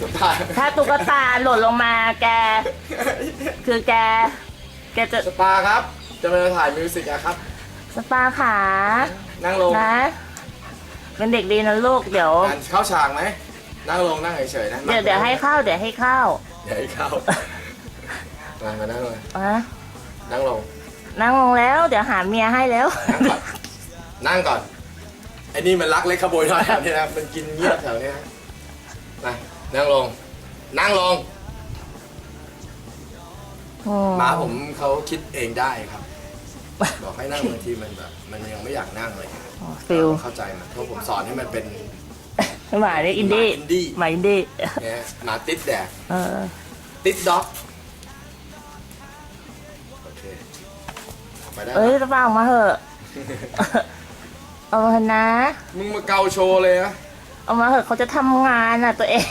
สปาถ้าตุ๊กตาหล่นลงมาแก คือแก แกจะสปาครับ จะมาถ่ายมิวสิกอะครับ สปาขานั่งลงนะ เป็นเด็กดีนะลูกเดี๋ยวงานเข้าฉากไหม นั่งลงนั่งเฉยๆนะเดี๋ยวเดี๋ยวให้เข้าเดี๋ยวให้เข้าเดี๋ยวให้เข้ามามานั่งเลยอะนั่งลง นั่งลงแล้วเดี๋ยวหาเมียให้แล้ว นั่งก่อน นั่งก่อน ไอ้นี่มันรักเล็กขโมยน้อยแถวนี้นะ มันกินเงียบแถวนี้นะมา นั่งลง นั่งลงม้าผมเขาคิดเองได้ครับ บอกให้นั่งบางทีมันแบบ มันยังไม่อยากนั่งเลยฟิลเข้าใจมันเพราะผมสอนให้มันเป็นหมาเนี่ยอินดี้หมาอินดี้หมาอินดี้เนี่ยหมาติดแดกเออติดด็อกโอเคไปได้เอ้ยละสปาออกมาเหอะ เอามาเถอะนะ มึงมาเกาโชว์เลยนะ เอามาเหอะเขาจะทำงานอะตัวเอง